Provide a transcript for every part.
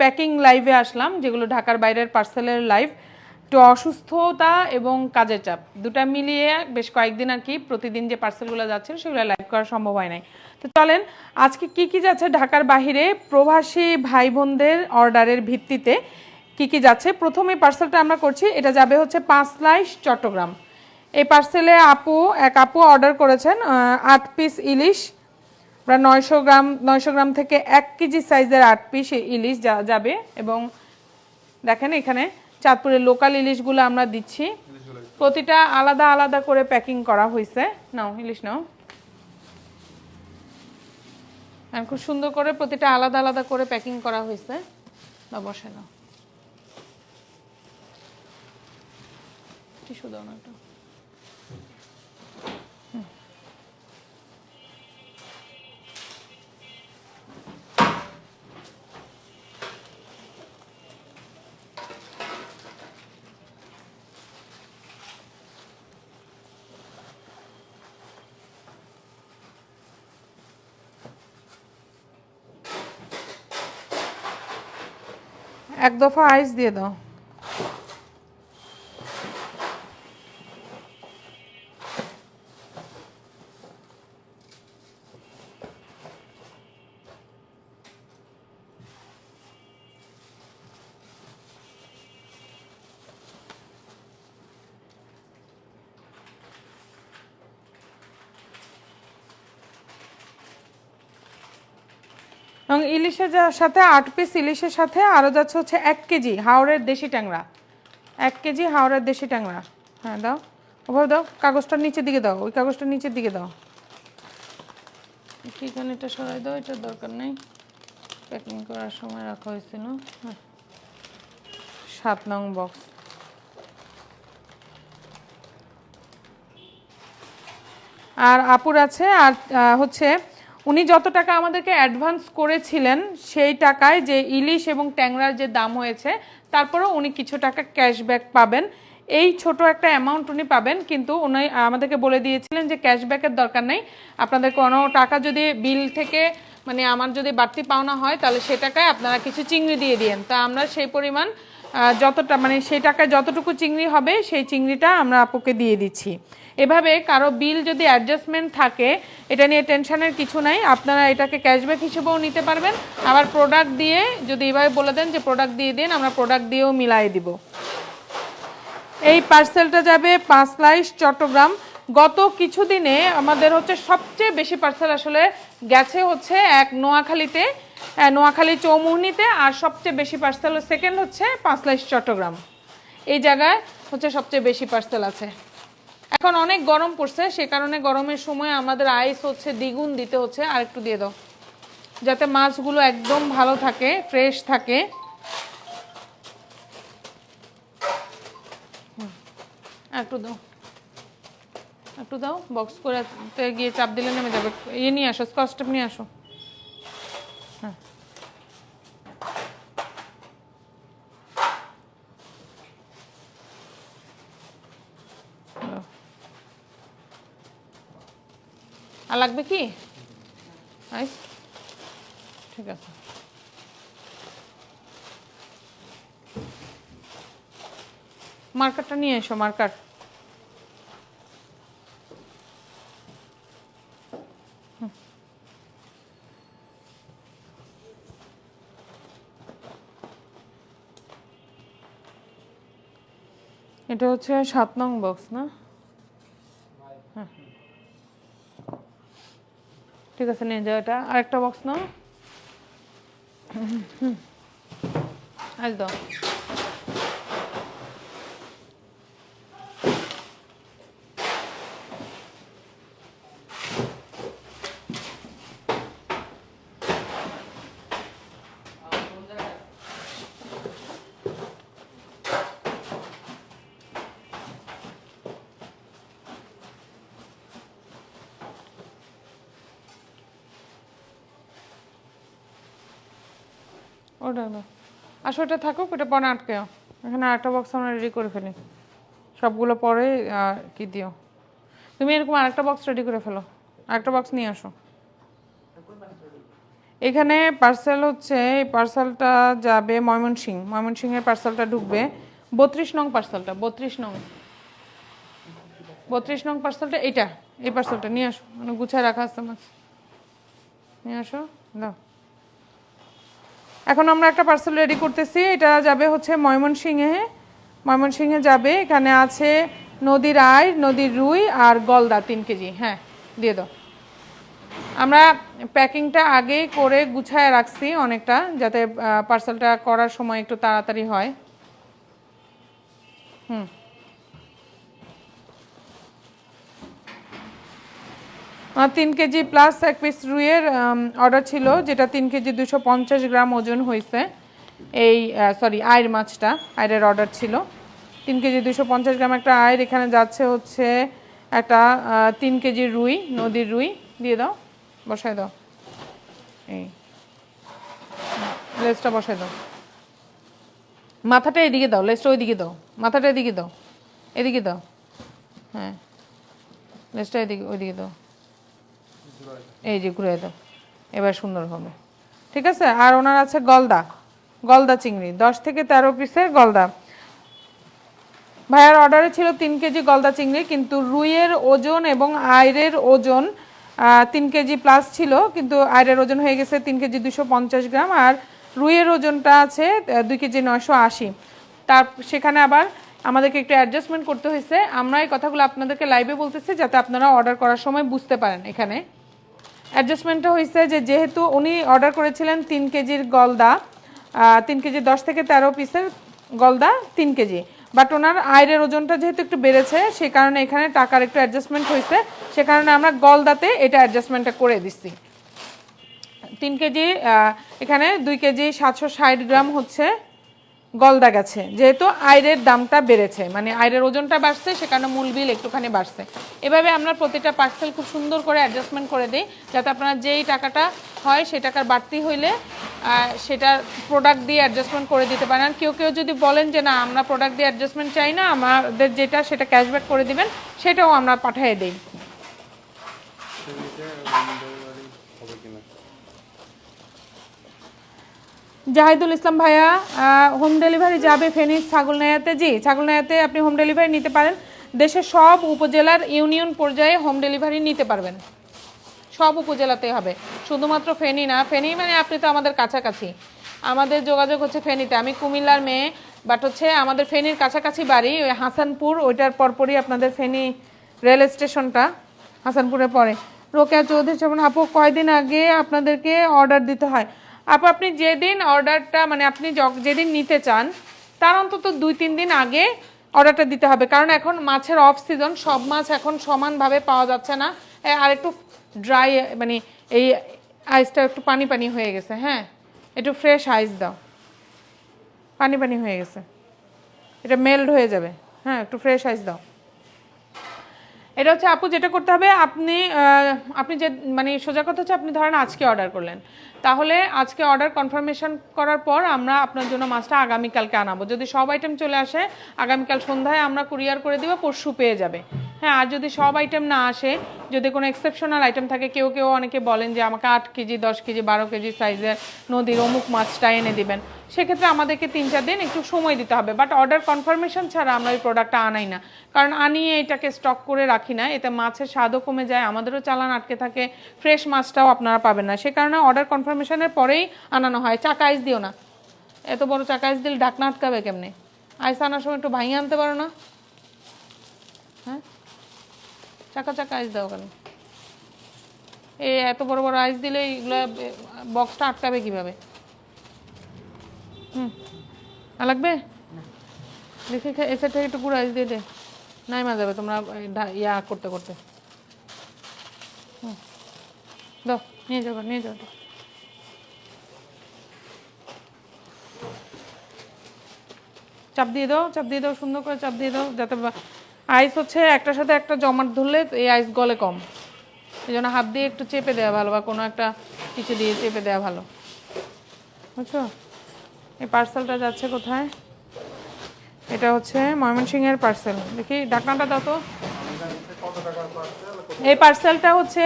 Packing লাইভে আসলাম, যেগুলো ঢাকার বাইরের পার্সেলের লাইভ একটু অসুস্থতা এবং কাজের চাপ, দুটা মিলিয়ে বেশ কয়েকদিন আর কি প্রতিদিন যে পার্সেলগুলো যাচ্ছে, সেগুলো লাইভ করা সম্ভব হয় নাই। তো চলেন, আজকে কি কি যাচ্ছে ঢাকার বাইরে প্রবাসী ভাই বোনদের অর্ডারের ভিত্তিতে কি কি যাচ্ছে? প্রথমে পার্সেলটা আমরা করছি, এটা যাবে হচ্ছে পাঁচ লাইশ চট্টগ্রাম। এই পার্সেলে আপু, এক আপু অর্ডার করেছেন আট পিস ইলিশ প্রায় নয়শো গ্রাম নয়শো গ্রাম থেকে এক কেজি সাইজের আট পিস ইলিশ যা- যাবে এবং দেখেন এখানে চাঁদপুরের লোকাল ইলিশগুলো আমরা দিচ্ছি। প্রতিটা আলাদা আলাদা করে প্যাকিং করা হয়েছে নাও, ইলিশ নাও। খুব সুন্দর করে প্রতিটা আলাদা আলাদা করে প্যাকিং করা হয়েছে বা বসে নাও। টিস্যু দাও এক দফা আইস দিয়ে দাও এবং ইলিশের সাথে আট পিস ইলিশের সাথে আরও যাচ্ছে হচ্ছে এক কেজি হাওড়ের দেশি ট্যাংরা। এক কেজি হাওড়ের দেশি ট্যাংরা। হ্যাঁ দাও। ওভাবে দাও। কাগজটা নিচের দিকে দাও। ওই কাগজটা নিচের দিকে দাও। ঠিকানাটা সরাই দাও এটার দরকার নেই। প্যাকিং করার সময় রাখা হয়েছিল হ্যাঁ। সাত নং বক্স আর আপুর আছে আর হচ্ছে উনি যত টাকা আমাদেরকে অ্যাডভান্স করেছিলেন, সেই টাকায় যে ইলিশ এবং ট্যাংরার যে দাম হয়েছে, তারপরেও উনি কিছু টাকা ক্যাশব্যাক পাবেন। এই ছোট একটা অ্যামাউন্ট উনি পাবেন, কিন্তু উনি আমাদেরকে বলে দিয়েছিলেন যে ক্যাশব্যাকের দরকার নেই। আপনাদের কোনো টাকা যদি বিল থেকে মানে আমার যদি বাড়তি পাওনা হয়, তাহলে সে টাকায় আপনারা কিছু চিংড়ি দিয়ে দিয়েন। তা আমরা সেই পরিমাণ যতটা মানে সেই টাকায় যতটুকু চিংড়ি হবে, সেই চিংড়িটা আমরা আপুকে দিয়ে দিচ্ছি। এভাবে কারও বিল যদি অ্যাডজাস্টমেন্ট থাকে, এটা নিয়ে টেনশনের কিছু নাই। আপনারা এটাকে ক্যাশব্যাক হিসেবেও নিতে পারবেন। আবার প্রোডাক্ট দিয়ে যদি এভাবে বলে দেন যে প্রোডাক্ট দিয়ে দিন, আমরা প্রোডাক্ট দিয়েও মিলাই দিব। এই পার্সেলটা যাবে পাঁচ লাইশ চট্টগ্রাম। গত কিছুদিনে আমাদের হচ্ছে সবচেয়ে বেশি পার্সেল আসলে গেছে হচ্ছে এক নোয়াখালীতে নোয়াখালী চৌমুহনীতে, আর সবচেয়ে বেশি পার্সেল সেকেন্ড হচ্ছে পাঁচ লাইশ চট্টগ্রাম। এই জায়গায় হচ্ছে সবচেয়ে বেশি পার্সেল আছে। এখন অনেক গরম পড়ছে, সে কারণে গরমের সময় আমাদের আইস হচ্ছে দ্বিগুণ দিতে হচ্ছে। আর একটু দিয়ে দাও। যাতে মাছগুলো একদম ভালো থাকে, ফ্রেশ থাকে। একটু দাও। একটু দাও, বক্স করে গিয়ে চাপ দিলে নেমে যাবে। ইয়ে নিয়ে আসো, স্কচ টেপ নিয়ে আসো। আর লাগবে কি? ঠিক আছে। মার্কারটা নিয়ে এসো, মার্কার। এটা হচ্ছে সাত নং বক্স, না? ঠিক আছে নিয়ে যাও এটা। আরেকটা বক্স নাও। আজ দাও ওটা না। আসো, ওটা থাকুক, ওটা পরে আটকেও। এখানে আরেকটা বক্স আমরা রেডি করে ফেলি। সবগুলো পরে কি দিও। তুমি এরকম আরেকটা বক্স রেডি করে ফেলো। আরেকটা বক্স নিয়ে আসো। এখানে পার্সেল হচ্ছে, এই পার্সেলটা যাবে ময়মনসিং ময়মনসিংহের পার্সেলটা ঢুকবে। বত্রিশ নং পার্সেলটা বত্রিশ নং। বত্রিশ নং পার্সেলটা এইটা। এই পার্সেলটা নিয়ে আসো। মানে গুছায় রাখা আছে মাছ নিয়ে আসো, দাও। এখন আমরা একটা পার্সেল রেডি করতেছি। এটা যাবে হচ্ছে ময়মনসিংহে। ময়মনসিংহে যাবে। এখানে আছে নদীর আয়, নদীর রুই আর গলদা তিন কেজি। হ্যাঁ দিয়ে দাও। আমরা প্যাকিংটা আগেই করে গুছায় রাখছি অনেকটা, যাতে পার্সেলটা করার সময় একটু তাড়াতাড়ি হয়। হুম। তিন কেজি প্লাস এক পিস রুইয়ের অর্ডার ছিল, যেটা তিন কেজি দুশো পঞ্চাশ গ্রাম ওজন হয়েছে। এই সরি আয়ের মাছটা, আয়ের অর্ডার ছিল। তিন কেজি দুশো পঞ্চাশ গ্রাম একটা আয়ের, এখানে যাচ্ছে হচ্ছে একটা তিন কেজি রুই, নদীর রুই। দিয়ে দাও, বসায় দাও। এই, লেজটা বসায় দাও। মাথাটা এদিকে দাও, লেজটা ওইদিকে দাও। মাথাটা এদিকে দাও এদিকে দাও। হ্যাঁ লেজটা এদিকে, ওইদিকে দাও। এই যে ঘুরে দাও। এবার সুন্দর হবে। ঠিক আছে? আর ওনার আছে গলদা। গলদা চিংড়ি। দশ থেকে তেরো পিসের গলদা। ভাইয়ার অর্ডারে ছিল তিন কেজি গলদা চিংড়ি, কিন্তু রুইয়ের ওজন এবং আয়রের ওজন তিন কেজি প্লাস ছিল, কিন্তু আয়রের ওজন হয়ে গেছে তিন কেজি দুশো পঞ্চাশ গ্রাম, আর রুইয়ের ওজনটা আছে দুই কেজি নয়শো আশি। তার, সেখানে আবার আমাদেরকে একটু অ্যাডজাস্টমেন্ট করতে হয়েছে। আমরা এই কথাগুলো আপনাদেরকে লাইভে বলতেছি, যাতে আপনারা অর্ডার করার সময় বুঝতে পারেন এখানে। অ্যাডজাস্টমেন্টটা হয়েছে যে যেহেতু উনি অর্ডার করেছিলেন তিন কেজির গলদা তিন কেজি দশ থেকে তেরো পিসের গলদা তিন কেজি। বাট ওনার আয়ের ওজনটা যেহেতু একটু বেড়েছে সেই কারণে এখানে টাকার একটু অ্যাডজাস্টমেন্ট হয়েছে সে কারণে আমরা গলদাতে এটা অ্যাডজাস্টমেন্টটা করে দিচ্ছি তিন কেজি এখানে দুই কেজি সাতশো ষাট গ্রাম হচ্ছে গলদা গেছে। যেহেতু আয়ের দামটা বেড়েছে মানে আয়রের ওজনটা বাড়ছে সে কারণে মূল বিল একটুখানি বাড়ছে। এভাবে আমরা প্রতিটা পার্সেল খুব সুন্দর করে অ্যাডজাস্টমেন্ট করে দিই, যাতে আপনার যেই টাকাটা হয় সেই টাকার বাড়তি হইলে সেটা প্রোডাক্ট দিয়ে অ্যাডজাস্টমেন্ট করে দিতে পারেন। কেউ কেউ যদি বলেন যে, না, আমরা প্রোডাক্ট দিয়ে অ্যাডজাস্টমেন্ট চাই না, আমাদের যেটা সেটা ক্যাশব্যাক করে দিবেন, সেটাও আমরা পাঠিয়ে দিই। জাহিদুল ইসলাম ভাইয়া হোম ডেলিভারি যাবে ফেনীর ছাগলনাইয়াতে। জি, ছাগলনাইয়াতে আপনি হোম ডেলিভারি নিতে পারেন। দেশের সব উপজেলার ইউনিয়ন পর্যায়ে হোম ডেলিভারি নিতে পারবেন। সব উপজেলাতেই হবে। শুধুমাত্র ফেনী না, ফেনী মানে আপনি তো আমাদের কাছাকাছি। আমাদের যোগাযোগ হচ্ছে ফেনীতে। আমি কুমিল্লার মেয়ে বাট হচ্ছে আমাদের ফেনীর কাছাকাছি বাড়ি, ওই হাসানপুর, ওইটার পরপরই আপনাদের ফেনী রেল স্টেশনটা হাসানপুরে পরে। রোকেয়া চৌধুরী, যেমন আপু, কয়দিন আগে আপনাদেরকে অর্ডার দিতে হয়? আপু, আপনি যেদিন অর্ডারটা মানে আপনি যেদিন নিতে চান, তার অন্তত দুই, তিন দিন আগে অর্ডারটা দিতে হবে। কারণ এখন মাছের অফ সিজন সব মাছ এখন সমানভাবে পাওয়া যাচ্ছে না। আর একটু ড্রাই মানে এই আইসটা একটু পানি পানি হয়ে গেছে হ্যাঁ? একটু ফ্রেশ আইস দাও। পানি পানি হয়ে গেছে। এটা মেল্ড হয়ে যাবে। হ্যাঁ একটু ফ্রেশ আইস দাও। এটা হচ্ছে, আপু, যেটা করতে হবে, আপনি আপনি যে মানে সোজা কথা হচ্ছে, আপনি ধরেন আজকে অর্ডার করলেন। তাহলে আজকে অর্ডার কনফার্মেশন করার পর আমরা আপনার জন্য মাছটা আগামীকালকে আনাবো। যদি সব আইটেম চলে আসে, আগামীকাল সন্ধ্যায় আমরা কুরিয়ার করে দিব, পরশু পেয়ে যাবে। হ্যাঁ আর যদি সব আইটেম না আসে, যদি কোনো এক্সেপশনাল আইটেম থাকে, কেউ কেউ অনেকে বলেন যে আমাকে আট কেজি, দশ কেজি, বারো কেজি সাইজের নদীর অমুক মাছটা এনে দিবেন। সেক্ষেত্রে আমাদেরকে তিন চার দিন একটু সময় দিতে হবে। বাট অর্ডার কনফার্মেশন ছাড়া আমরা ওই প্রোডাক্টটা আনাই না। কারণ আনিয়ে এটাকে স্টক করে রাখি না। এতে মাছের স্বাদও কমে যায়, আমাদেরও চালান আটকে থাকে ফ্রেশ মাছটাও আপনারা পাবেন না। সে কারণে অর্ডার কনফার্মেশনের পরেই আনানো হয়। চাকা আইস দিও না। এত বড় চাকা আইস দিলে ঢাকনা আটকাবে কেমনে? আইস আনার সময় একটু ভাঙিয়ে আনতে পারো না? হ্যাঁ? চাকা চাকা আইস দাও কেন? এই এত বড় বড় আইস দিলে এইগুলো বক্সটা আটকাবে কীভাবে? হুম। আর লাগবে? দেখি এসে থেকে একটু গুঁড়ো আইস দিয়ে দে। নাই মা যাবে তোমরা ইয়া করতে করতে। হুম। দাও নিয়ে যাব নিয়ে যাব চাপ দিয়ে দাও, চাপ দিয়ে দাও, সুন্দর করে চাপ দিয়ে দাও, যাতে আইস হচ্ছে একটার সাথে একটা জমাট ধরলে এই আইস গলে কম। এই জন্য হাত দিয়ে একটু চেপে দেওয়া ভালো বা কোনো একটা কিছু দিয়ে চেপে দেওয়া ভালো। বুঝছ? এই পার্সেলটা যাচ্ছে কোথায়? এটা হচ্ছে ময়মনসিংহের পার্সেল দেখি ডাকনাটা দাও তো। এই পার্সেলটা হচ্ছে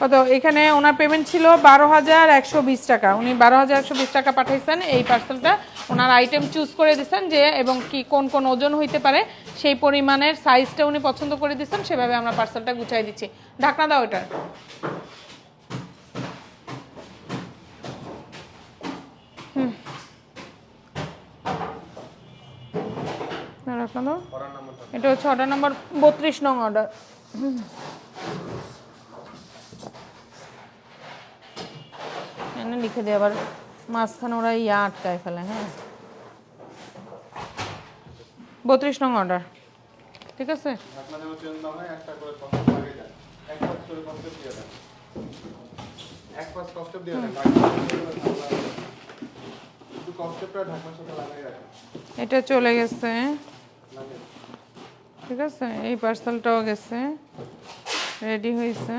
কত? এখানে ওনার পেমেন্ট ছিল বারো হাজার একশো বিশ টাকা। উনি বারো হাজার একশো বিশ টাকা পাঠাইছেন এই পার্সেলটা ওনার আইটেম চুজ করে দিচ্ছেন যে, এবং কি, কোন কোন ওজন হইতে পারে, সেই পরিমাণের সাইজটা উনি পছন্দ করে দিচ্ছেন সেভাবে আমরা পার্সেলটা গুছাই দিচ্ছি। ঢাকনা দাও ওটার এটা হচ্ছে অর্ডার নাম্বার বত্রিশ নং অর্ডার লিখে দিয়ে আবার। মাঝখানে ওরা ইয়া আটকায় ফেলে হ্যাঁ। বত্রিশ নং অর্ডার ঠিক আছে? এটা চলে গেছে। ঠিক আছে? এই পার্সেলটাও গেছে। রেডি হয়েছে।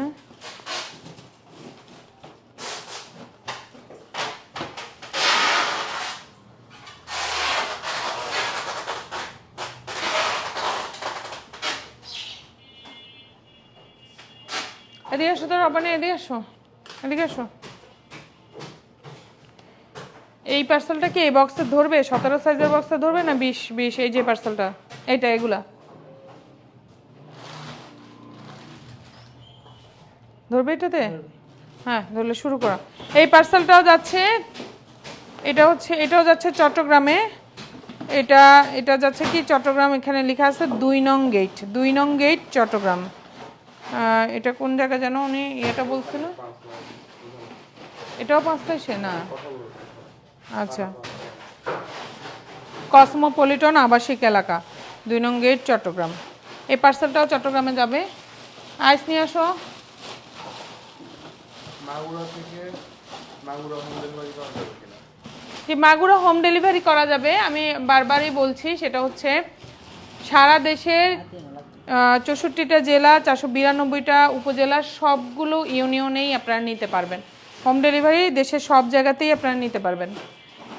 এদিকে আসো তো এদিকে আসো। এদিকে আসো। এই পার্সেলটা কি এই বক্সে ধরবে? সতেরো সাইজের বক্সে ধরবে না বিশ বিশ এই যে পার্সেলটা এইটা এগুলা? ধরবে এটাতে? হ্যাঁ ধরলে শুরু করা। এই পার্সেলটাও যাচ্ছে এটা হচ্ছে এটাও যাচ্ছে চট্টগ্রামে। এটা এটা যাচ্ছে কি? চট্টগ্রাম এখানে লেখা আছে দুই নং গেট দুই নং গেট চট্টগ্রাম। এটা কোন জায়গা যেন উনি এটা বলছিল? এটাও পাঁচটায় সে না। আচ্ছা। কসমোপলিটন আবাসিক এলাকা দুই নং গেট চট্টগ্রাম। এই পার্সেলটাও চট্টগ্রামে যাবে। আইস নিয়ে আসো। যে মাগুরা হোম ডেলিভারি করা যাবে আমি বারবারই বলছি সেটা হচ্ছে সারা দেশের চৌষট্টিটা জেলা, চারশো বিরানব্বইটা উপজেলা, সবগুলো ইউনিয়নেই আপনারা নিতে পারবেন। হোম ডেলিভারি দেশের সব জায়গাতেই আপনারা নিতে পারবেন।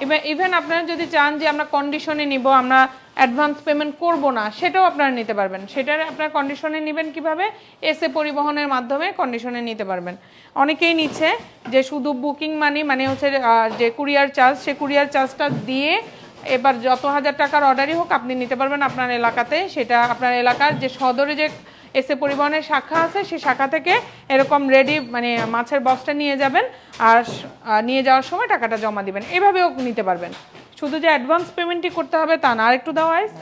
এবার ইভেন আপনারা যদি চান যে আমরা কন্ডিশনে নিব, আমরা অ্যাডভান্স পেমেন্ট করব না, সেটাও আপনারা নিতে পারবেন। সেটার আপনারা কন্ডিশনে নেবেন কীভাবে? এসে পরিবহনের মাধ্যমে কন্ডিশনে নিতে পারবেন। অনেকেই নিচ্ছে যে শুধু বুকিং মানি মানে হচ্ছে যে কুরিয়ার চার্জ সে কুরিয়ার চার্জটা দিয়ে এবার যত হাজার টাকার অর্ডারই হোক আপনি নিতে পারবেন আপনার এলাকাতে। সেটা আপনার এলাকার যে সদরে যে এসে পরিবহনের শাখা আছে সেই শাখা থেকে এরকম রেডি মানে মাছের বক্সটা নিয়ে যাবেন আর নিয়ে যাওয়ার সময় টাকাটা জমা দিবেন। এভাবেও নিতে পারবেন। শুধু যে অ্যাডভান্স পেমেন্টই করতে হবে তা না, আরেকটু দেওয়া আইস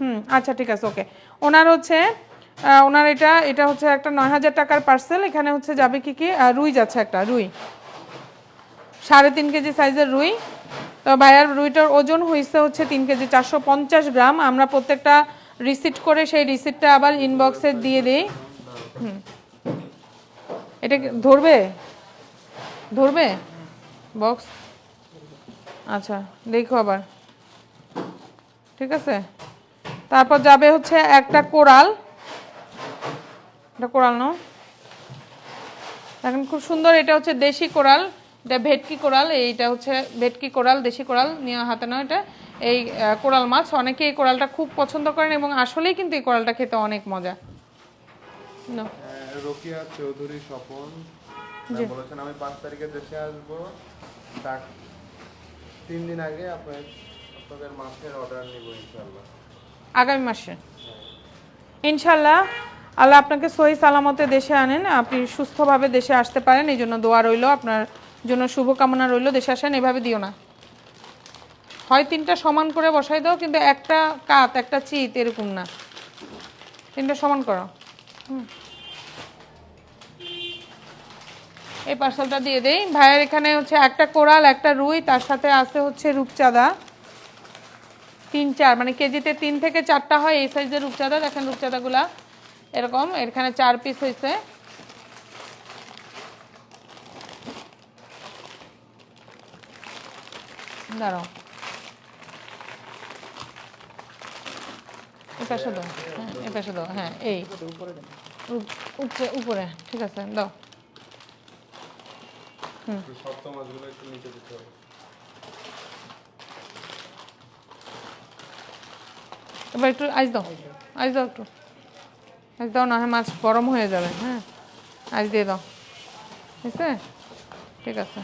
হুম আচ্ছা ঠিক আছে ওকে ওনার হচ্ছে ওনার এটা এটা হচ্ছে একটা নয় হাজার টাকার পার্সেল এখানে হচ্ছে যাবে কি কি? রুই যাচ্ছে একটা, রুই। সাড়ে তিন কেজি সাইজের রুই। তো ভাইয়ার রুইটার ওজন হয়েছে হচ্ছে তিন কেজি চারশো পঞ্চাশ গ্রাম। আমরা প্রত্যেকটা রিসিট করে সেই রিসিটটা আবার ইনবক্সে দিয়ে দিই। হুম। এটা ধরবে? ধরবে? বক্স আচ্ছা দেখো আবার। ঠিক আছে? তারপর যাবে হচ্ছে একটা কোরাল। এটা কোরাল নাও এখন খুব সুন্দর, এটা হচ্ছে দেশি কোরাল। এটা ভেটকি কোরাল এইটা হচ্ছে ভেটকি কোরাল দেশি কোরাল নিয়ে হাতে নয় এটা। এই কোরাল মাছ অনেকে এই কোরালটা খুব পছন্দ করেন এবং আসলেই কিন্তু এই কোরালটা খেতে অনেক মজা। হ্যাঁ, রোকিয়া চৌধুরী স্বপন বলেছেন আমি পাঁচ তারিখে দেশে আসব। তিন দিন আগে আপনার আপনাদের মাছের অর্ডার নিব ইনশাল্লাহ আগামী মাসে? ইনশাল্লাহ আল্লাহ আপনাকে সহি সালামতে দেশে আনেন। আপনি সুস্থভাবে দেশে আসতে পারেন। এই জন্য দোয়া রইল আপনার জন্য শুভকামনা রইল। দেশে আসেন, এভাবে দিও না। হয় তিনটা সমান করে বসাই দাও, কিন্তু একটা কাত, একটা চিত, এরকম না। তিনটা সমান করো। এই পার্সেলটা দিয়ে দেই। ভাইয়ের এখানে হচ্ছে একটা কোরাল একটা রুই, তার সাথে আছে হচ্ছে রূপচাঁদা। তিন, চার মানে কেজিতে তিন থেকে চারটা হয় এই সাইজের রূপচাঁদা। দেখেন রূপচাঁদাগুলা এরকম। এখানে চার পিস হয়েছে দাঁড়াও। এ পাশে দাও। হ্যাঁ এ পাশে দাও। হ্যাঁ এই। উপ- উপরে উপরে ঠিক আছে দাও। শক্ত মাছগুলো একটু নিচে দিতে হবে। এবার একটু আইস দাও। আইস দাও একটু। আইস দাও না হয় মাছ গরম হয়ে যাবে। হ্যাঁ আইস দিয়ে দাও। হয়েছে ঠিক আছে।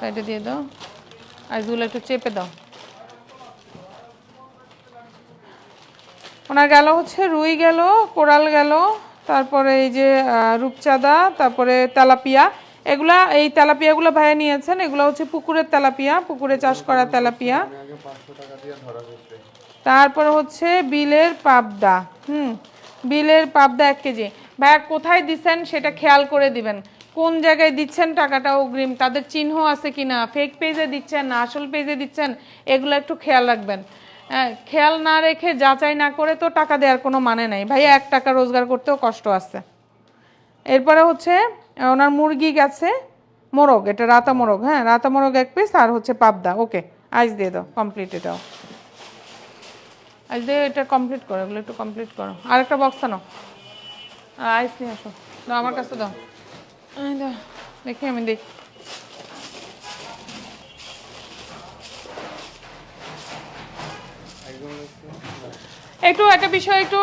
সাইডে দিয়ে দাও। আইসগুলো একটু চেপে দাও। ওনার গেল হচ্ছে, রুই গেল, কোরাল গেল, তারপরে এই যে রূপচাঁদা, তারপরে তেলাপিয়া। এগুলা, এই তেলাপিয়াগুলো ভাইয়া নিয়েছেন, এগুলো হচ্ছে পুকুরের তেলাপিয়া, পুকুরে চাষ করা তেলাপিয়া। তারপরে হচ্ছে বিলের পাবদা, হুম, বিলের পাবদা এক কেজি। ভাইয়া কোথায় দিচ্ছেন সেটা খেয়াল করে দিবেন। কোন জায়গায় দিচ্ছেন টাকাটা অগ্রিম? তাদের চিহ্ন আছে কি না ফেক পেজে দিচ্ছেন না আসল পেজে দিচ্ছেন? এগুলো একটু খেয়াল রাখবেন। হ্যাঁ, খেয়াল না রেখে যাচাই না করে তো টাকা দেওয়ার কোনো মানে নাই। ভাইয়া এক টাকা রোজগার করতেও কষ্ট আছে। এরপরে হচ্ছে ওনার মুরগি গেছে মোরগ এটা রাতা মোরগ হ্যাঁ রাতা মোরগ এক পিস আর হচ্ছে পাবদা। ওকে আইস দিয়ে দাও কমপ্লিট এটাও। আইস দিয়ে এটা কমপ্লিট করো এগুলো একটু কমপ্লিট করো। আর একটা বক্স আনো আইস নিয়ে আসো। দাও আমার কাছে দাও। দেখি আমি দেখি একটু একটু বিষয়, একটু।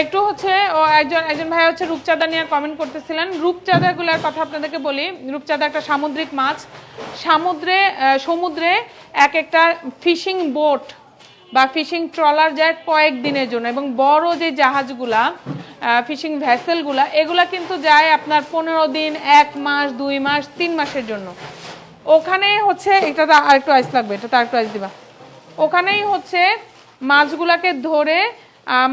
একটু হচ্ছে, ও একজন একজন ভাই হচ্ছে রূপচাঁদা নিয়ে কমেন্ট করতেছিলেন। রূপচাঁদাগুলোর কথা আপনাদেরকে বলি। রূপচাঁদা একটা সামুদ্রিক মাছ। সমুদ্রে সমুদ্রে এক একটা ফিশিং বোট বা ফিশিং ট্রলার যায় কয়েক দিনের জন্য এবং বড় যে জাহাজগুলা ফিশিং ভ্যাসেলগুলা, এগুলা কিন্তু যায় আপনার পনেরো দিন, এক মাস, দুই মাস, তিন মাসের জন্য। ওখানে হচ্ছে, এটা তো আরেকটু আইস লাগবে, এটা তো আরেকটু আইস দিবা। ওখানেই হচ্ছে মাছগুলাকে ধরে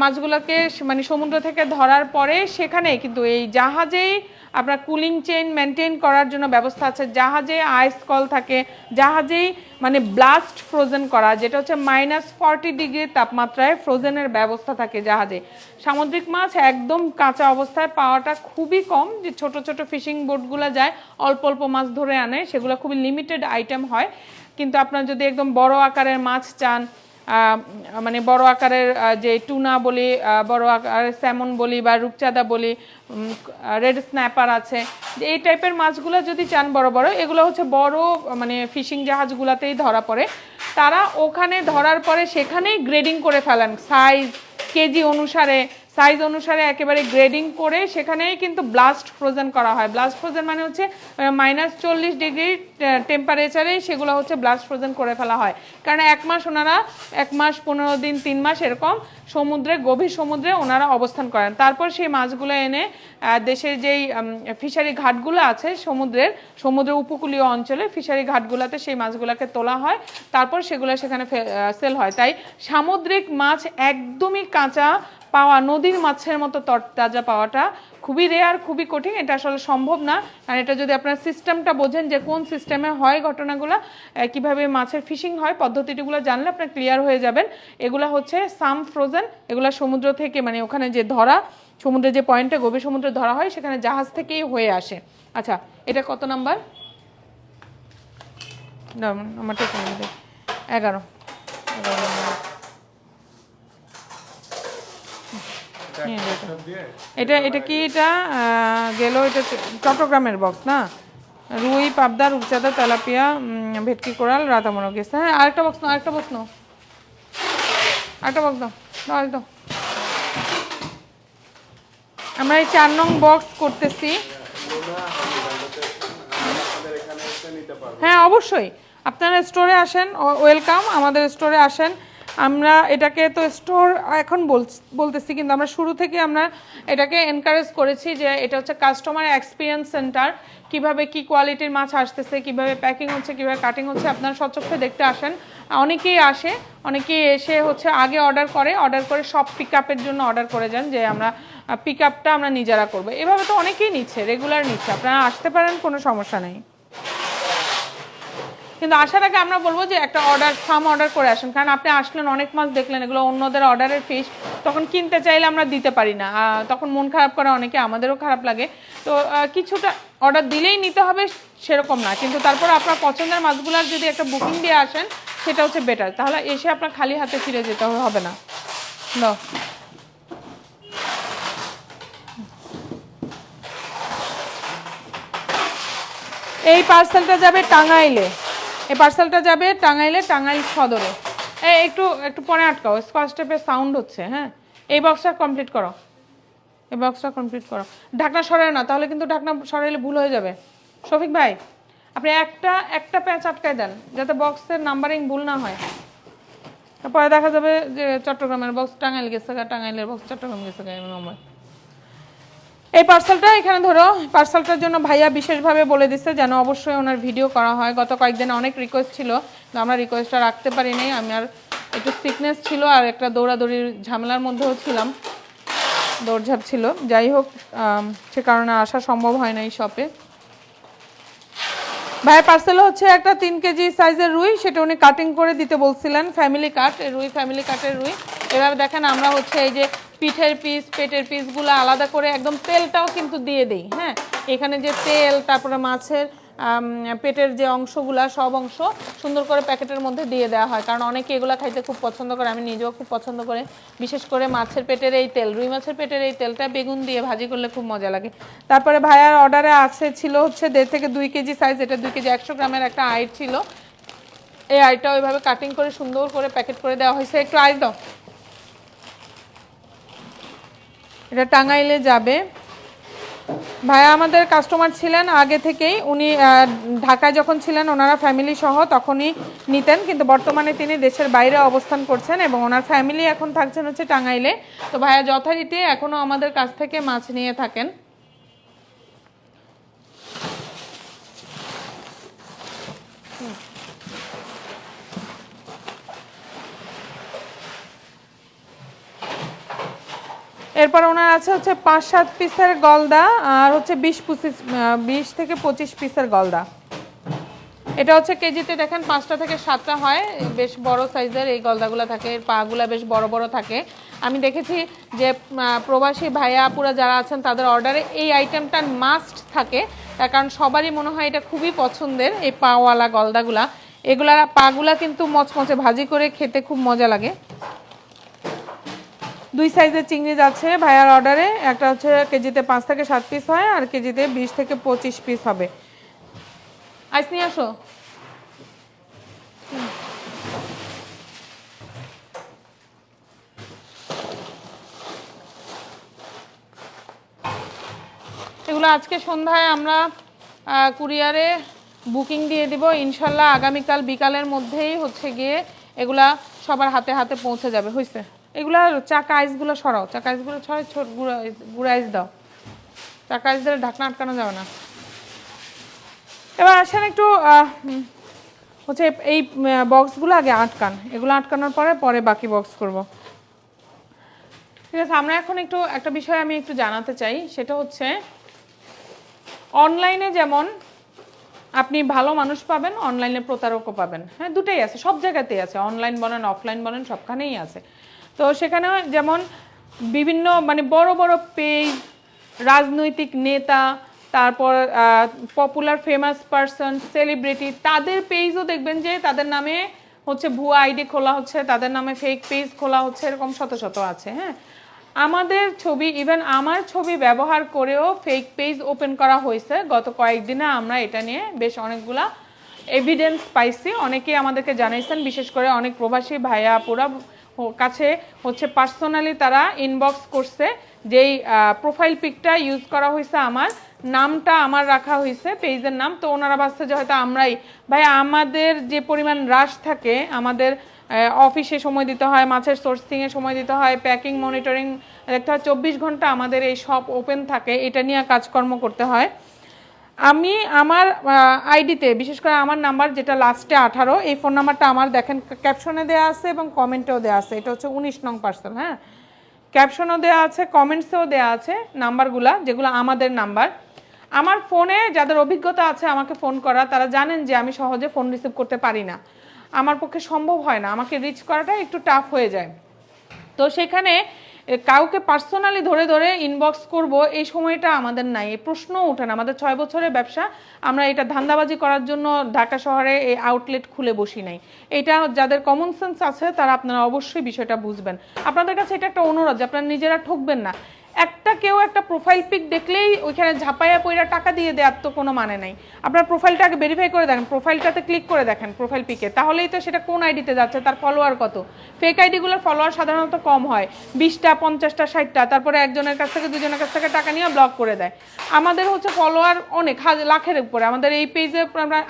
মাছগুলোকে মানে সমুদ্র থেকে ধরার পরে সেখানে কিন্তু এই জাহাজেই আপনার কুলিং চেইন মেনটেন করার জন্য ব্যবস্থা আছে। জাহাজে আইস কল থাকে। জাহাজেই মানে ব্লাস্ট ফ্রোজেন করা, যেটা হচ্ছে মাইনাস ফর্টি ডিগ্রি তাপমাত্রায় ফ্রোজেনের ব্যবস্থা থাকে জাহাজে। সামুদ্রিক মাছ একদম কাঁচা অবস্থায় পাওয়াটা খুবই কম, যে ছোট ছোট ফিশিং বোটগুলো যায়, অল্প অল্প মাছ ধরে আনে, সেগুলো খুবই লিমিটেড আইটেম হয়। কিন্তু আপনার যদি একদম বড় আকারের মাছ চান মানে বড় আকারের যে টুনা বলি বড় আকারের স্যামন বলি বা রূপচাঁদা বলি রেড স্ন্যাপার আছে, এই টাইপের মাছগুলো যদি চান বড় বড়, এগুলো হচ্ছে বড় মানে ফিশিং জাহাজগুলোতেই ধরা পড়ে। তারা ওখানে ধরার পরে সেখানেই গ্রেডিং করে ফেলেন সাইজ কেজি অনুসারে সাইজ অনুসারে একেবারে গ্রেডিং করে সেখানেই কিন্তু ব্লাস্ট ফ্রোজেন করা হয়। ব্লাস্ট ফ্রোজেন মানে হচ্ছে মাইনাস চল্লিশ ডিগ্রি টেম্পারেচারেই সেগুলো হচ্ছে ব্লাস্ট ফ্রোজেন করে ফেলা হয়। কারণ এক মাস ওনারা, এক মাস, পনেরো দিন, তিন মাস এরকম সমুদ্রে, গভীর সমুদ্রে ওনারা অবস্থান করেন। তারপর সেই মাছগুলো এনে দেশের যেই ফিশারি ঘাটগুলো আছে সমুদ্রের, সমুদ্র উপকূলীয় অঞ্চলে ফিশারি ঘাটগুলোতে সেই মাছগুলোকে তোলা হয়। তারপর সেগুলো সেখানে সেল হয়। তাই সামুদ্রিক মাছ একদমই কাঁচা পাওয়া, নদীর মাছের মতো তরতাজা পাওয়াটা খুবই রেয়ার খুবই কঠিন। এটা আসলে সম্ভব না। আর এটা যদি আপনার সিস্টেমটা বোঝেন যে কোন সিস্টেমে হয় ঘটনাগুলো কীভাবে মাছের ফিশিং হয়, পদ্ধতিগুলো জানলে আপনার ক্লিয়ার হয়ে যাবেন। এগুলো হচ্ছে সাম ফ্রোজেন এগুলো সমুদ্র থেকে মানে ওখানে যে ধরা সমুদ্রে যে পয়েন্টে গভীর সমুদ্রে ধরা হয়, সেখানে জাহাজ থেকেই হয়ে আসে। আচ্ছা এটা কত নাম্বার নাম্বারটা এগারো। এগারো number। নিয়ে যেতে। সব দিয়ে এটা এটা কি এটা? গেল এটা চট্টগ্রামের বক্স না? রুই, পাবদা, রূপচাঁদা, তেলাপিয়া ভেটকি কোরাল রাতামনো গেছে হ্যাঁ আরেকটা বক্স নাও, আরেকটা বক্স নাও। আরেকটা বক্স দাও দাও দাও। আমরা এই চার নং বক্স করতেছি। হ্যাঁ অবশ্যই। আপনারা স্টোরে আসেন ওয়েলকাম আমাদের স্টোরে আসেন। আমরা এটাকে তো স্টোর এখন বলতেছি, কিন্তু আমরা শুরু থেকে আমরা এটাকে এনকারেজ করেছি যে এটা হচ্ছে কাস্টমার এক্সপিরিয়েন্স সেন্টার কীভাবে কি কোয়ালিটির মাছ আসতেছে, কীভাবে প্যাকিং হচ্ছে, কীভাবে কাটিং হচ্ছে, আপনারা সচক্ষে দেখতে আসেন। অনেকেই আসে, অনেকেই এসে হচ্ছে আগে অর্ডার করে অর্ডার করে সব পিক আপের জন্য অর্ডার করে যান, যে আমরা পিক আপটা আমরা নিজেরা করব। এভাবে তো অনেকেই নিচ্ছে রেগুলার নিচ্ছে, আপনারা আসতে পারেন, কোনো সমস্যা নেই। কিন্তু আসার আগে আমরা বলব যে একটা অর্ডার ফার্ম অর্ডার করে আসেন। কারণ আপনি আসলেন, অনেক মাছ দেখলেন এগুলো, অন্যদের অর্ডারের ফিস তখন কিনতে চাইলে আমরা দিতে পারি না। তখন মন খারাপ করে অনেকে, আমাদেরও খারাপ লাগে। তো কিছুটা অর্ডার দিলেই নিতে হবে সেরকম না। কিন্তু তারপর আপনার পছন্দের মাছগুলোর যদি একটা বুকিং দিয়ে আসেন, সেটা হচ্ছে বেটার তাহলে এসে আপনার খালি হাতে ফিরে যেতে হবে না। নাও। এই পার্সেলটা যাবে টাঙ্গাইলে। এই পার্সেলটা যাবে টাঙ্গাইলে, টাঙ্গাইল সদরে। এই একটু একটু পরে আটকাও স্কচ টেপের সাউন্ড হচ্ছে হ্যাঁ? এই বক্সটা কমপ্লিট করো। এই বক্সটা কমপ্লিট করো। ঢাকনা সরায় না, তাহলে কিন্তু ঢাকনা সরাইলে ভুল হয়ে যাবে। শফিক ভাই, আপনি একটা একটা প্যাচ আটকায় দেন, যাতে বক্সের নাম্বারিং ভুল না হয়। তারপরে দেখা যাবে যে চট্টগ্রামের বক্স টাঙ্গাইল গেছে টাঙ্গাইলের বক্স চট্টগ্রাম গেছে এরকম হয়। এই পার্সেলটা এখানে ধরো পার্সেলটার জন্য ভাইয়া বিশেষভাবে বলে দিচ্ছে যেন অবশ্যই ওনার ভিডিও করা হয়। গত কয়েকদিন অনেক রিকোয়েস্ট ছিল আমরা রিকোয়েস্টটা রাখতে পারি নাই। আমি আর একটু সিকনেস ছিল আর একটা দৌড়াদৌড়ির ঝামেলার মধ্যেও ছিলাম। দৌড়ঝাঁপ ছিল। যাই হোক সে কারণে আসা সম্ভব হয় না এই শপে ভাইয়ের পার্সেল হচ্ছে একটা তিন কেজি সাইজের রুই, সেটা উনি কাটিং করে দিতে বলছিলেন। ফ্যামিলি কাট রুই ফ্যামিলি কাটের রুই। এবার দেখেন আমরা হচ্ছে এই যে পিঠের পিস পেটের পিসগুলো আলাদা করে একদম তেলটাও কিন্তু দিয়ে দিই হ্যাঁ? এখানে যে তেল, তারপরে মাছের পেটের যে অংশগুলা, সব অংশ সুন্দর করে প্যাকেটের মধ্যে দিয়ে দেওয়া হয়। কারণ অনেকে এগুলো খাইতে খুব পছন্দ করে, আমি নিজেও খুব পছন্দ করে। বিশেষ করে মাছের পেটের এই তেল, রুই মাছের পেটের এই তেলটা বেগুন দিয়ে ভাজি করলে খুব মজা লাগে। তারপরে ভাইয়ার অর্ডারে আছে, ছিল হচ্ছে দেড় থেকে দুই কেজি সাইজ এটা দুই কেজি একশো গ্রামের একটা আইট ছিল। এই আইটা ওইভাবে কাটিং করে সুন্দর করে প্যাকেট করে দেওয়া হয়েছে। একটু আইস দাও। এটা টাঙ্গাইলে যাবে। ভাইয়া আমাদের কাস্টমার ছিলেন আগে থেকেই। উনি ঢাকায় যখন ছিলেন, ওনারা ফ্যামিলি সহ তখনই নিতেন। কিন্তু বর্তমানে তিনি দেশের বাইরে অবস্থান করছেন এবং ওনার ফ্যামিলি এখন থাকছেন হচ্ছে টাঙ্গাইলে। তো ভাইয়া যথারীতি এখনও আমাদের কাছ থেকে মাছ নিয়ে থাকেন। এরপর ওনার আছে হচ্ছে পাঁচ, সাত পিসের গলদা আর হচ্ছে বিশ পঁচিশ বিশ থেকে পঁচিশ পিসের গলদা। এটা হচ্ছে কেজিতে দেখেন পাঁচটা থেকে সাতটা হয়। বেশ বড় সাইজের এই গলদাগুলো থাকে। পাগুলা বেশ বড় বড় থাকে। আমি দেখেছি যে প্রবাসী ভাইয়া আপুরা যারা আছেন, তাদের অর্ডারে এই আইটেমটা মাস্ট থাকে। তার কারণ সবারই মনে হয় এটা খুবই পছন্দের এই পাওয়ালা গলদাগুলা। এগুলা পাগুলা কিন্তু মচমচে ভাজি করে খেতে খুব মজা লাগে। দুই সাইজের চিংড়ি যাচ্ছে ভাইয়ার অর্ডারে একটা হচ্ছে কেজিতে পাঁচ থেকে সাত পিস হয় আর কেজিতে বিশ থেকে পঁচিশ পিস হবে। আইস নিয়ে আসো। এগুলো আজকে সন্ধ্যায় আমরা কুরিয়ারে বুকিং দিয়ে দিব। ইনশাল্লাহ আগামীকাল বিকালের মধ্যেই হচ্ছে গিয়ে এগুলা সবার হাতে হাতে পৌঁছে যাবে। হয়েছে এগুলা চাকা আইসগুলো সরাও, চাকা আইসগুলো ছড়াই ছোট গুঁড়া গুঁড়া আইস দাও। চাকা আইস দিলে ঢাকনা আটকানো যাবে না। এবার আসেন একটু হচ্ছে এই বক্সগুলো আগে আটকান। এগুলো আটকানোর পরে পরে বাকি বক্স করব। ঠিক আছে, আমরা এখন একটু, একটা বিষয় আমি একটু জানাতে চাই, সেটা হচ্ছে অনলাইনে যেমন আপনি ভালো মানুষ পাবেন, অনলাইনে প্রতারকও পাবেন। হ্যাঁ দুটাই আছে, সব জায়গাতেই আছে। অনলাইন বলেন, অফলাইন বলেন, সবখানেই আছে। তো সেখানে যেমন বিভিন্ন মানে বড় বড় পেজ রাজনৈতিক নেতা, তারপর পপুলার ফেমাস পারসন সেলিব্রিটি তাদের পেজও দেখবেন যে তাদের নামে হচ্ছে ভুয়া আইডি খোলা হচ্ছে, তাদের নামে ফেক পেজ খোলা হচ্ছে, এরকম শত শত আছে হ্যাঁ? আমাদের ছবি ইভেন আমার ছবি ব্যবহার করেও ফেক পেজ ওপেন করা হয়েছে। গত কয়েকদিনে আমরা এটা নিয়ে বেশ অনেকগুলা এভিডেন্স পাইছি। অনেকেই আমাদেরকে জানাইছেন, বিশেষ করে অনেক প্রবাসী ভাইয়া, আপুরা ও- কাছে হচ্ছে পার্সোনালি তারা ইনবক্স করছে যেই প্রোফাইল পিকটা ইউজ করা হয়েছে আমার, নামটা আমার রাখা হয়েছে পেজের নাম, তো ওনারা ভাবছে যে হয়তো আমরাই। ভাই, আমাদের যে পরিমাণ রাশ থাকে, আমাদের অফিসে সময় দিতে হয়, মাছের সোর্সিংয়ে সময় দিতে হয় প্যাকিং মনিটরিং দেখতে হয় চব্বিশ ঘণ্টা আমাদের এই সব ওপেন থাকে, এটা নিয়ে কাজকর্ম করতে হয়। আমি আমার আইডিতে, বিশেষ করে আমার নাম্বার যেটা লাস্টে আঠারো, এই ফোন নাম্বারটা আমার দেখেন ক্যাপশনে দেওয়া আছে এবং কমেন্টেও দেওয়া আছে। এটা হচ্ছে উনিশ নং পার্সেল হ্যাঁ? ক্যাপশনও দেওয়া আছে কমেন্টসেও দেওয়া আছে নাম্বারগুলা, যেগুলো আমাদের নাম্বার। আমার ফোনে যাদের অভিজ্ঞতা আছে আমাকে ফোন করা, তারা জানেন যে আমি সহজে ফোন রিসিভ করতে পারি না। আমার পক্ষে সম্ভব হয় না, আমাকে রিচ করাটা একটু টাফ হয়ে যায়। তো সেখানে কাউকে পার্সোনালি ধরে ধরে ইনবক্স করব, এই সময়টা আমাদের নাই। এই প্রশ্ন ওঠে না। আমাদের ছয় বছরের ব্যবসা। আমরা এটা ধান্দাবাজি করার জন্য ঢাকা শহরে এই আউটলেট খুলে বসি নাই। এটা যাদের কমন সেন্স আছে, তারা আপনারা অবশ্যই বিষয়টা বুঝবেন। আপনাদের কাছে এটা একটা অনুরোধ যে আপনারা নিজেরা ঠকবেন না। একটা কেউ একটা প্রোফাইল পিক দেখলেই ওইখানে ঝাপাইয়া পইরা টাকা দিয়ে দেওয়ার তো কোনো মানে নেই। আপনার প্রোফাইলটা আগে ভেরিফাই করে দেখেন প্রোফাইলটাতে ক্লিক করে দেখেন প্রোফাইল পিকে তাহলেই তো সেটা কোন আইডিতে যাচ্ছে, তার ফলোয়ার কত? ফেক আইডিগুলোর ফলোয়ার সাধারণত কম হয়, বিশটা, পঞ্চাশটা, ষাটটা, তারপরে একজনের কাছ থেকে, দুজনের কাছ থেকে টাকা নিয়ে ব্লক করে দেয়। আমাদের হচ্ছে ফলোয়ার অনেক লাখের উপরে। আমাদের এই পেজে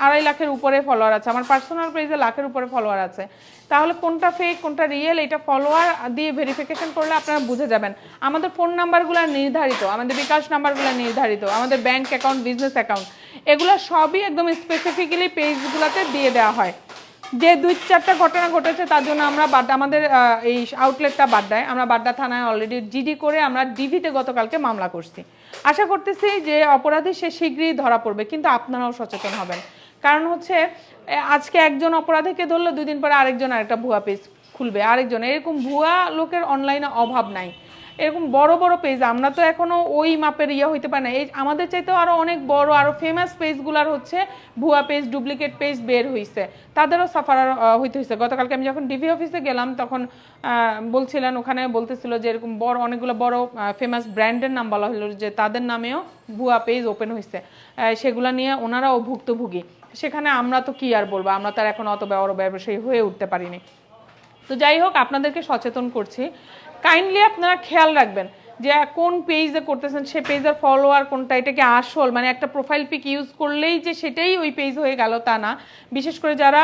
আড়াই লাখের উপরে ফলোয়ার আছে, আমার পার্সোনাল পেজে লাখের উপরে ফলোয়ার আছে। তাহলে কোনটা ফেক কোনটা রিয়েল এটা ফলোয়ার দিয়ে ভেরিফিকেশন করলে আপনারা বুঝে যাবেন। আমাদের ফোন নাম্বারগুলো নির্ধারিত, আমাদের বিকাশ নাম্বারগুলো নির্ধারিত, আমাদের ব্যাংক অ্যাকাউন্ট বিজনেস অ্যাকাউন্ট এগুলো সবই একদম স্পেসিফিক্যালি পেজগুলোতে দিয়ে দেওয়া হয়। যে দুই চারটা ঘটনা ঘটেছে, তার জন্য আমরা বাড্ডা আমাদের এই আউটলেটটা বাড্ডায় আমরা বাড্ডা থানায় অলরেডি জিডি করে আমরা ডিভিতে গতকালকে মামলা করছি। আশা করতেছি যে অপরাধী সে শীঘ্রই ধরা পড়বে, কিন্তু আপনারাও সচেতন হবেন। কারণ হচ্ছে আজকে একজন অপরাধীকে ধরলো দুই দিন পরে আরেকজন আরেকটা ভুয়া পেজ খুলবে, আরেকজন। এরকম ভুয়া লোকের অনলাইনে অভাব নাই। এরকম বড় বড় পেজ আমরা তো এখনও ওই মাপের ইয়ে হইতে পারে না। এই আমাদের চাইতেও আরও অনেক বড় আরও ফেমাস পেজগুলার হচ্ছে ভুয়া পেজ ডুপ্লিকেট পেজ বের হইছে। তাদেরও সাফার হইতে হয়েছে গতকালকে আমি যখন ডিভি অফিসে গেলাম, তখন বলছিলেন, ওখানে বলতেছিল যে এরকম বড়, অনেকগুলো বড় ফেমাস ব্র্যান্ডের নাম বলা হলো যে তাদের নামেও ভুয়া পেজ ওপেন হয়েছে সেগুলো নিয়ে ওনারাও ভুক্তভোগী সেখানে আমরা তো কি আর বলব? আমরা তার এখন অত বড় ব্যবসায়ী হয়ে উঠতে পারিনি। তো যাই হোক, আপনাদেরকে সচেতন করছি। কাইন্ডলি আপনারা খেয়াল রাখবেন যে কোন পেজে করতেছেন, সে পেজের ফলোয়ার কোনটা, এটা কি আসল? মানে একটা প্রোফাইল পিক ইউজ করলেই যে সেটাই ওই পেজ হয়ে গেল তা না। বিশেষ করে যারা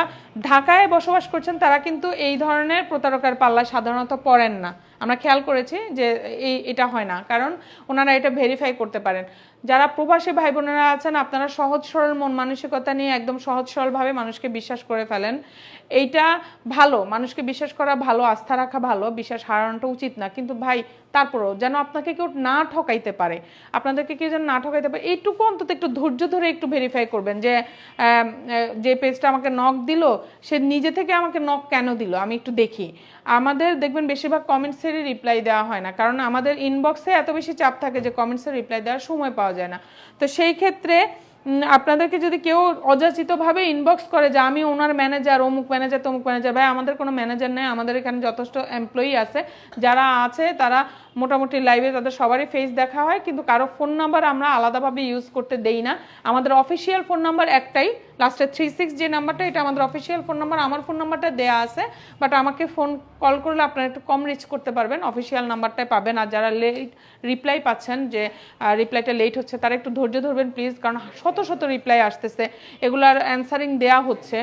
ঢাকায় বসবাস করছেন, তারা কিন্তু এই ধরনের প্রতারকার পাল্লা সাধারণত পড়েন না। আমরা খেয়াল করেছি যে এই, এটা হয় না। কারণ ওনারা এটা ভেরিফাই করতে পারেন। যারা প্রবাসী ভাই বোনেরা আছেন, আপনারা সহজ, সরল, মন মানসিকতা নিয়ে একদম সহজ, সরলভাবে মানুষকে বিশ্বাস করে ফেলেন। এইটা ভালো, মানুষকে বিশ্বাস করা ভালো, আস্থা রাখা ভালো, বিশ্বাস হারানোটা উচিত না। কিন্তু ভাই, তারপরও যেন আপনাকে কেউ না ঠকাইতে পারে, আপনাদেরকে কেউ যেন না ঠকাইতে পারে, এইটুকু অন্তত একটু ধৈর্য ধরে একটু ভেরিফাই করবেন যে যে পেজটা আমাকে নক দিল, সে নিজে থেকে আমাকে নক কেন দিল? আমি একটু দেখি। আমাদের দেখবেন বেশিরভাগ কমেন্টসেরই রিপ্লাই দেওয়া হয় না। কারণ আমাদের ইনবক্সে এত বেশি চাপ থাকে যে কমেন্টসের রিপ্লাই দেওয়ার সময় পাওয়া যায় না। তো সেই ক্ষেত্রে আপনাদেরকে যদি কেউ অযাচিতভাবে ইনবক্স করে যে আমি ওনার ম্যানেজার অমুক ম্যানেজার তমুক ম্যানেজার ভাই, আমাদের কোনো ম্যানেজার নেই, আমাদের এখানে যথেষ্ট এমপ্লয়ি আছে, যারা আছে, তারা মোটামুটি লাইভে তাদের সবারই ফেস দেখা হয়, কিন্তু কারও ফোন নাম্বার আমরা আলাদাভাবে ইউজ করতে দেই না। আমাদের অফিসিয়াল ফোন নাম্বার একটাই লাস্টে থ্রি সিক্স যে নাম্বারটা এটা আমাদের অফিসিয়াল ফোন নাম্বার আমার ফোন নাম্বারটা দেয়া আছে। বাট আমাকে ফোন কল করলে আপনারা একটু কম রিচ করতে পারবেন অফিসিয়াল নাম্বারটাই পাবেন। আর যারা লেট রিপ্লাই পাচ্ছেন যে রিপ্লাইটা লেট হচ্ছে, তারা একটু ধৈর্য ধরবেন প্লিজ কারণ শত শত রিপ্লাই আসতেছে। এগুলার অ্যান্সারিং দেয়া হচ্ছে।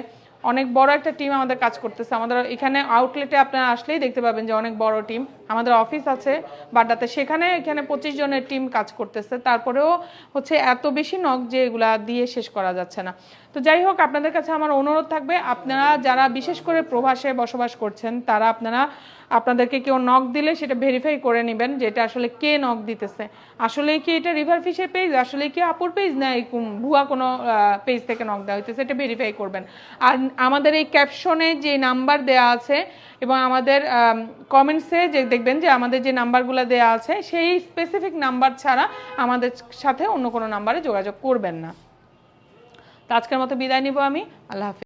অনেক বড় একটা টিম আমাদের কাজ করতেছে। আমাদের এখানে আউটলেটে আপনারা আসলেই দেখতে পাবেন যে অনেক বড় টিম আমাদের অফিস আছে বাড্ডাতে সেখানে, এখানে পঁচিশ জনের টিম কাজ করতেছে। তারপরেও হচ্ছে এত বেশি নখ যে এগুলা দিয়ে শেষ করা যাচ্ছে না। তো যাই হোক, আপনাদের কাছে আমার অনুরোধ থাকবে, আপনারা যারা বিশেষ করে প্রবাসে বসবাস করছেন, তারা আপনারা, আপনাদেরকে কেউ নখ দিলে সেটা ভেরিফাই করে নেবেন যে এটা আসলে কে নখ দিতেছে। আসলে কি এটা রিভার ফিশের পেজ আসলে কি আপুর পেজ না এরকম ভুয়া কোনো পেজ থেকে নখ দেওয়া হইতেছে, এটা ভেরিফাই করবেন। আর আমাদের এই ক্যাপশনে যে নাম্বার দেয়া আছে এবং আমাদের কমেন্টসে যে দেখবেন যে আমাদের যে নাম্বারগুলো দেওয়া আছে, সেই স্পেসিফিক নাম্বার ছাড়া আমাদের সাথে অন্য কোনো নাম্বারে যোগাযোগ করবেন না। তো আজকের মতো বিদায় নিব আমি। আল্লাহ হাফিজ।